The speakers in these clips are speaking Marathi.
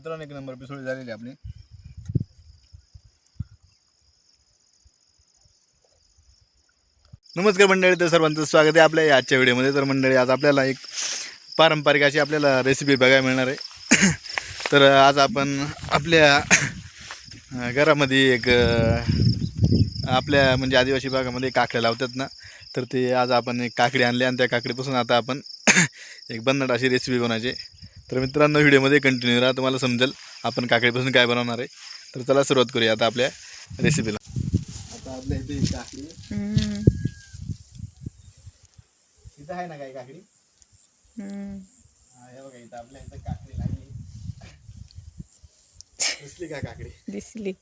मित्रांनो एक नंबर पिसोळी झालेली आपली. नमस्कार मंडळी तर सर्वांचं स्वागत आहे आपल्या या आजच्या व्हिडिओमध्ये. तर मंडळी आज आपल्याला एक पारंपरिक अशी आपल्याला रेसिपी बघायला मिळणार आहे. तर आज आपण आपल्या घरामध्ये एक आपल्या म्हणजे आदिवासी भागामध्ये काकड्या लावतात ना. तर ते आज आपण एक काकडी आणली आणि त्या काकडीपासून आता आपण एक बन्नट अशी रेसिपी बनवायची. तर मित्रांनो व्हिडिओमध्ये कंटिन्यू राहा. तुम्हाला समजेल आपण काकडीपासून काय बनवणार आहे. तर चला सुरुवात करूया आता आपल्या रेसिपीला आता आपल्या इथे काकडी. इथं आहे ना काही काकडी. हा, हे बघा इथं आपल्या इथं काकडी लागली. दिसली का काकडी? दिसली.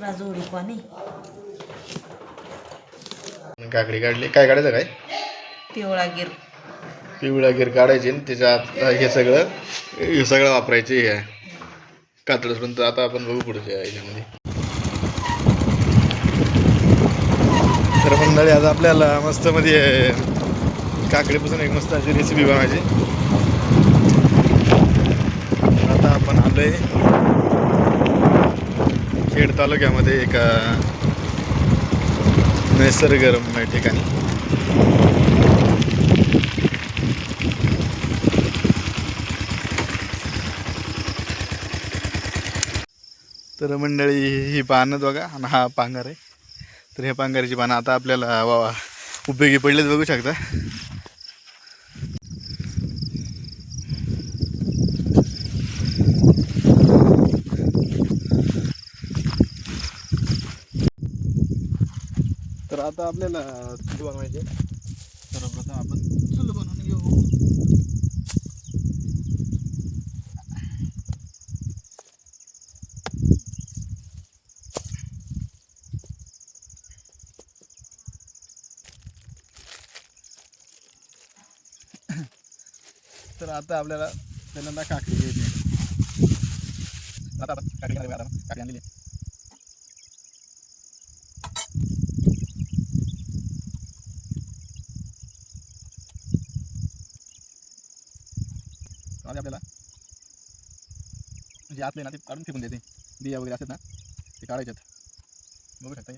राजोडी पाणी काकडी काढली. काय काढायचं काय? पिवळा गिर. पिवळा गिर काढायची त्याच्यात हे सगळं हे सगळं वापरायचे हे. कातडपर्यंत आता आपण बघू पुढच्या याच्यामध्ये. तर मंडळी आता आपल्याला मस्त मध्ये काकडीपासून एक मस्त अशी रेसिपी बनवायची. आता आपण आलोय खेड तालुक्यामध्ये एका निसर्गरम्य ठिकाणी. तर मंडळी ही पानं बघा आणि हा पांगार आहे. तर हे पांघराची पानं आता आपल्याला वा उपयोगी पडलेच बघू शकता. आता आपल्याला चूल बनवायचे सर्वप्रथम आपण चूल बनवून घेऊ. तर आता आपल्याला पहिल्यांदा काकडी घ्यायची आता आपण काकडी घेणार आहे, आता काकडी आणलेली जे आतले ना ते काढून फेकून देते. बिया वगैरे असतात ना ते काढायच्यात. बघू शकता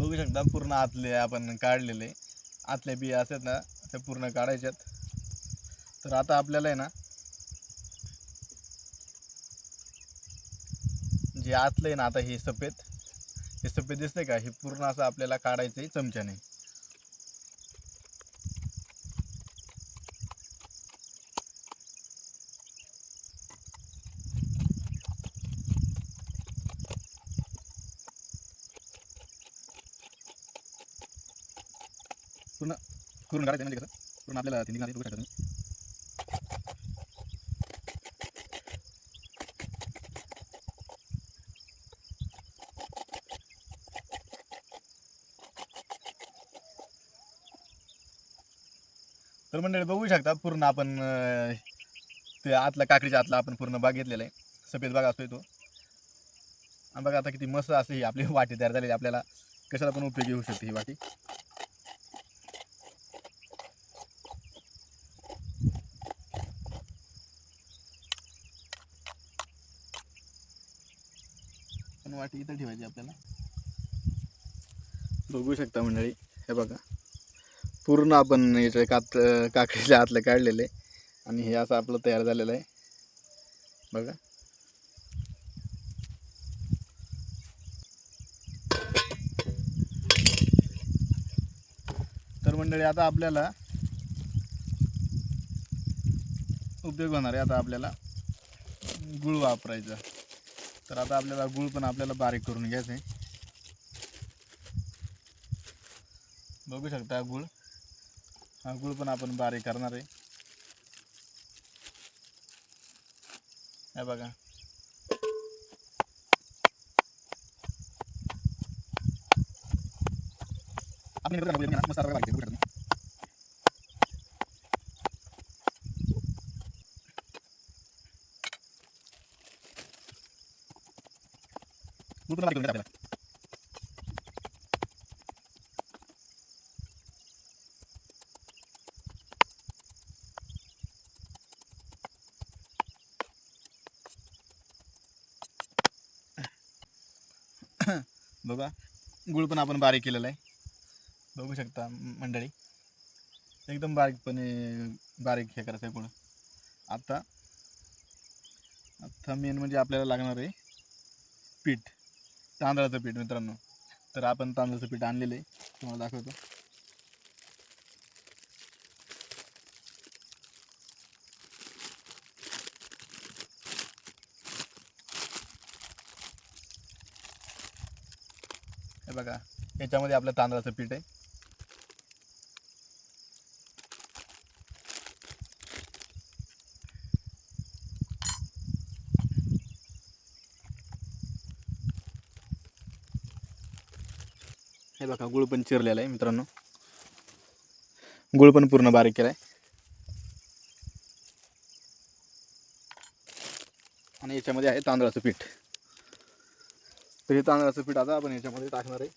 बघू शकता पूर्ण आतले आपण काढलेले. आतल्या बिया असतात ना त्या पूर्ण काढायच्यात. तर आता आपल्याला आहे ना जे आतलं आहे ना आता हे सफेद. हे सफेद दिसतंय का? हे पूर्ण असं आपल्याला काढायचं आहे चमच्याने. पूर्ण काढायचं म्हणजे कसं? पूर्ण आपल्याला ते निघाले बघू शकता तुम्ही तर मंडळी बघू शकता पूर्ण आपण ते आतला काकडीच्या आतला आपण पूर्ण बाग घेतलेला आहे. सफेद बाग असतोय तो. आणि बघा आता किती मस्त असं ही आपली वाटी तयार झालेली आपल्याला. कशाला पण उपयोगी होऊ शकते ही वाटी. पण वाटी इथं ठेवायची आपल्याला. बघू शकता मंडळी हे बघा. पूर्ण आपण याच्या कात काकडीच्या आतलं काढलेलं आहे आणि हे असं आपलं तयार झालेलं आहे. बघा. तर मंडळी आता आपल्याला उपयोग होणार आहे. आता आपल्याला गुळ वापरायचा. तर आता आपल्याला गुळ पण आपल्याला बारीक करून घ्यायचं आहे बघू शकता गुळ. हा गुळ पण आपण बारीक करणार आहे. हे बघा. आपण गुळ करून आपल्याला बघा गुळ पण आपण बारीक केलेला आहे. बघू शकता मंडळी. एकदम बारीकपणे बारीक हे करायचं आहे गुळ. आता आता मेन म्हणजे आपल्याला लागणार आहे पीठ. तांदळाचं पीठ मित्रांनो. तर आपण तांदळाचं पीठ आणलेलं आहे. तुम्हाला दाखवतो. हे बघा याच्यामध्ये आपलं तांदळाचं पीठ आहे. बघा गुळ पण चिरलेला आहे मित्रांनो. गुळ पण पूर्ण बारीक केला आहे आणि याच्यामध्ये आहे तांदळाचं पीठ. तर हे तांदळाचं पीठ आता आपण याच्यामध्ये टाकणार आहे.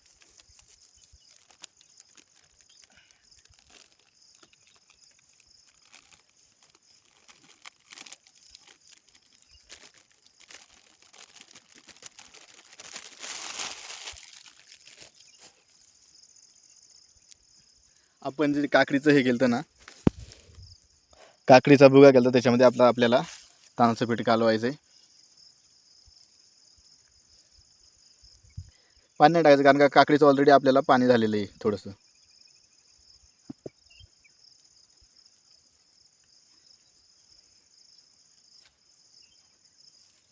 आपण जे काकडीचं हे केलं ना काकडीचा भुगा केला त्याच्यामध्ये आपला आपल्याला तांदळाचं पीठ कालवायचं आहे पाणी नाही टाकायचं कारण का काकडीचं ऑलरेडी आपल्याला पाणी झालेलं आहे थोडंसं.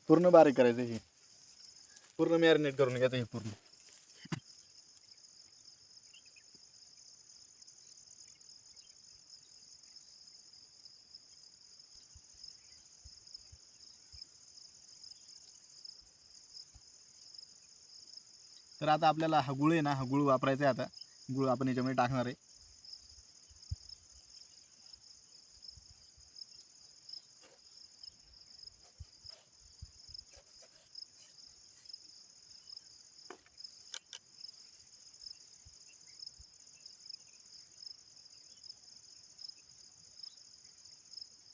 पूर्ण बारीक करायचं हे. पूर्ण मॅरिनेट करून घ्यायचं हे पूर्ण. तर आता आपल्याला हा गुळ आहे ना हा गुळ वापरायचा आहे आता. गुळ आपण याच्यामध्ये टाकणार आहे.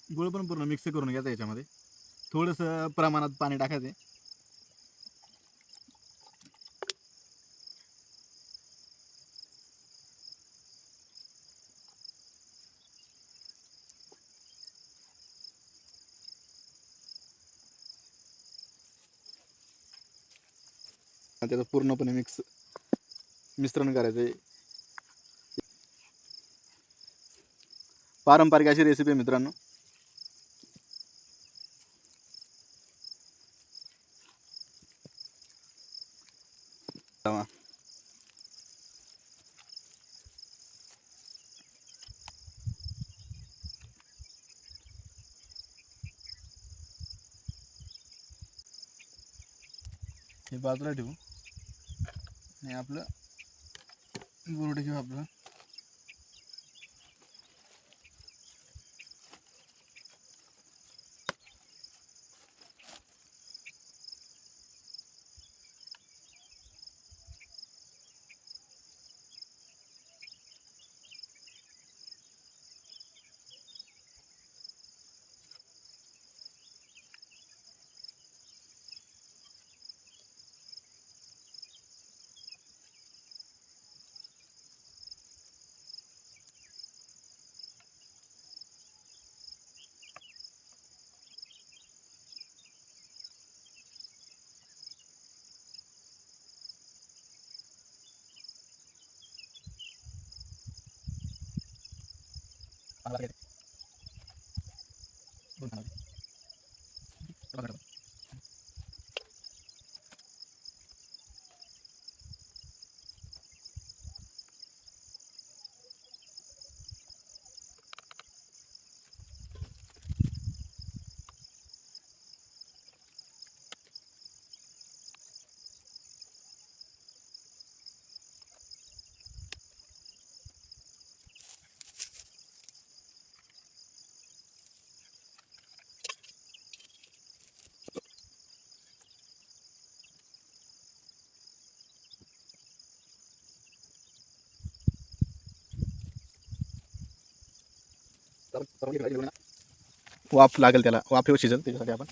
गुळ पण पूर्ण मिक्स करून घ्यायचं याच्यामध्ये. थोडंसं प्रमाणात पाणी टाकायचं त्याचं पूर्णपणे मिक्स मिश्रण करायचं आहे पारंपरिक अशी रेसिपी आहे मित्रांनो. हे बाजूला ठेवू. आणि आपलं बुरडं घेऊ आपलं. चांगला लागेल. दोन चांगला लागेल. वाफ लागेल त्याला वाफेवर शिजेल त्याच्यासाठी आपण.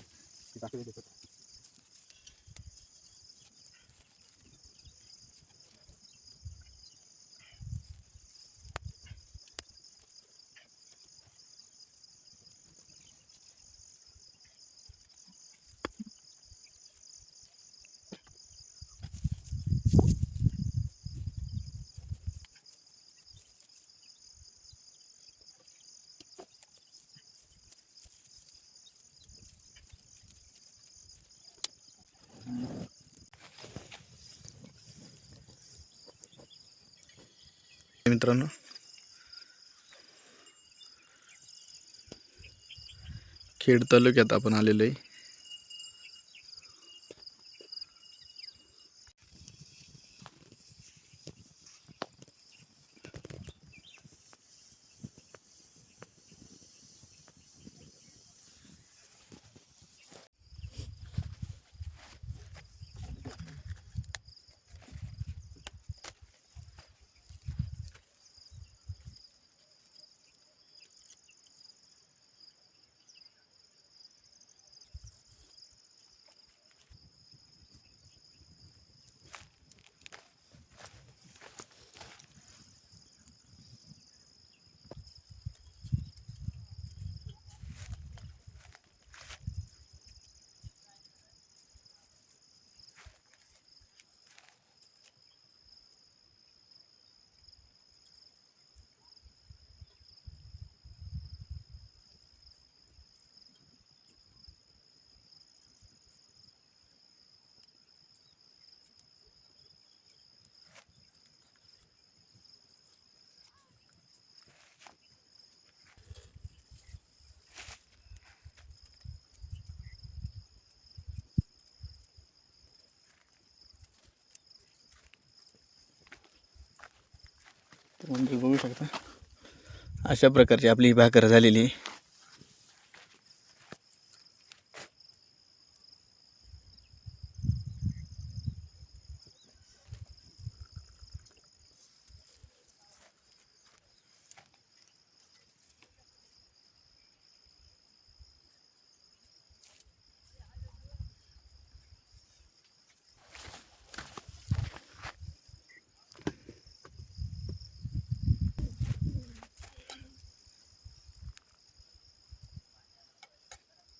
मित्रांनो. खेड तालुक्यात आपण आलेलो आहे. मंदिर बघू शकता. अशा प्रकारची आपली ही भाकर झालेली आहे.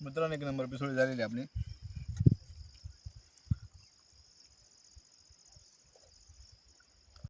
मित्रांनो एक नंबर पिसोळी झालेली आपली.